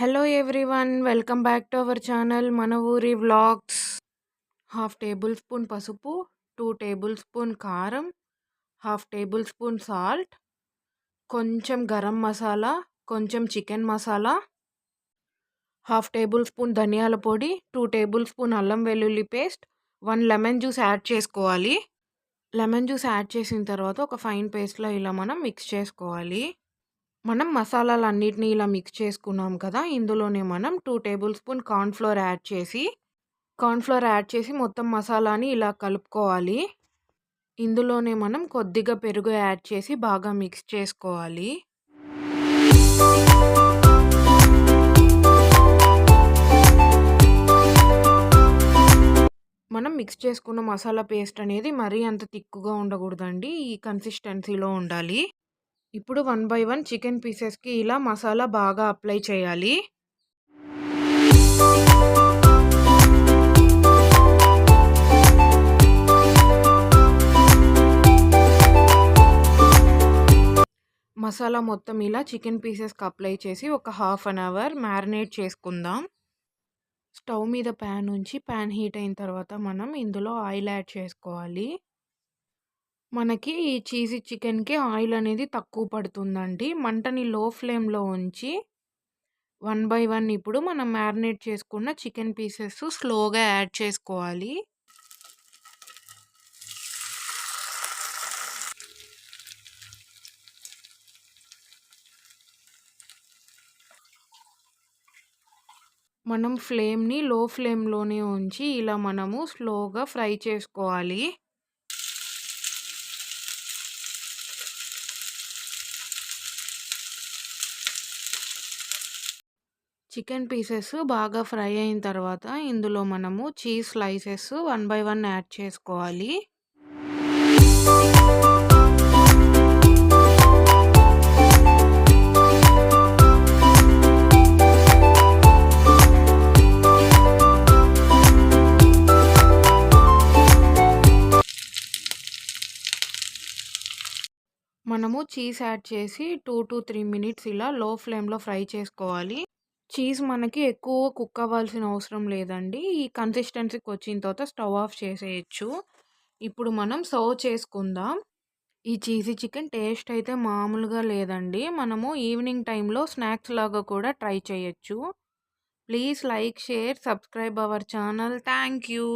Hello everyone welcome back to our channel మన ఊరి vlogs half tablespoon పసుపు two tablespoon కారం half tablespoon salt కొంచెం గరం మసాలా కొంచెం chicken masala half tablespoon ధనియాల పొడి టూ టేబుల్ స్పూన్ అల్లం వెల్లుల్లి paste one lemon juice add చేసుకోవాలి. లెమన్ జ్యూస్ యాడ్ చేసిన తర్వాత ఒక ఫైన్ పేస్ట్లో ఇలా మనం మిక్స్ చేసుకోవాలి. మనం మసాలాలన్నిటిని ఇలా మిక్స్ చేసుకున్నాం కదా ఇందులోనే మనం two tablespoon cornflour add చేసి కార్న్‌ఫ్లోర్ యాడ్ చేసి మొత్తం మసాలాని ఇలా కలుపుకోవాలి. ఇందులోనే మనం కొద్దిగా పెరుగు యాడ్ చేసి బాగా మిక్స్ చేసుకోవాలి. మనం మిక్స్ చేసుకున్న మసాలా పేస్ట్ అనేది మరీ అంత తిక్కుగా ఉండకూడదండి. ఈ కన్సిస్టెన్సీలో ఉండాలి. ఇప్పుడు వన్ బై వన్ చికెన్ పీసెస్కి ఇలా మసాలా బాగా అప్లై చేయాలి. మసాలా మొత్తం ఇలా చికెన్ పీసెస్కి అప్లై చేసి ఒక హాఫ్ అన్ అవర్ మ్యారినేట్ చేసుకుందాం. స్టవ్ మీద ప్యాన్ ఉంచి ప్యాన్ హీట్ అయిన తర్వాత మనం ఇందులో ఆయిల్ యాడ్ చేసుకోవాలి. మనకి ఈ చీజీ చికెన్‌కి ఆయిల్ అనేది తక్కువ పడుతుందండి. మంటని లో ఫ్లేమ్‌లో ఉంచి వన్ బై వన్ ఇప్పుడు మనం మ్యారినేట్ చేసుకున్న చికెన్ పీసెస్ స్లోగా యాడ్ చేసుకోవాలి. మనం ఫ్లేమ్‌ని లో ఫ్లేమ్‌లోనే ఉంచి ఇలా మనము స్లోగా ఫ్రై చేసుకోవాలి. చికెన్ పీసెస్ బాగా ఫ్రై అయిన తర్వాత ఇందులో మనము cheese slices one by one add చేసుకోవాలి. మనము చీజ్ యాడ్ చేసి టూ టు త్రీ మినిట్స్ ఇలా లో ఫ్లేమ్లో ఫ్రై చేసుకోవాలి. చీజ్ మనకి ఎక్కువ కుక్ అవ్వాల్సిన అవసరం లేదండి. ఈ కన్సిస్టెన్సీకి వచ్చిన తర్వాత స్టవ్ ఆఫ్ చేసేయచ్చు. ఇప్పుడు మనం సర్వ్ చేసుకుందాం. ఈ చీజీ చికెన్ టేస్ట్ అయితే మామూలుగా లేదండి. మనము ఈవినింగ్ టైంలో స్నాక్స్ లాగా కూడా ట్రై చేయొచ్చు. Please like, share, subscribe our channel. Thank you.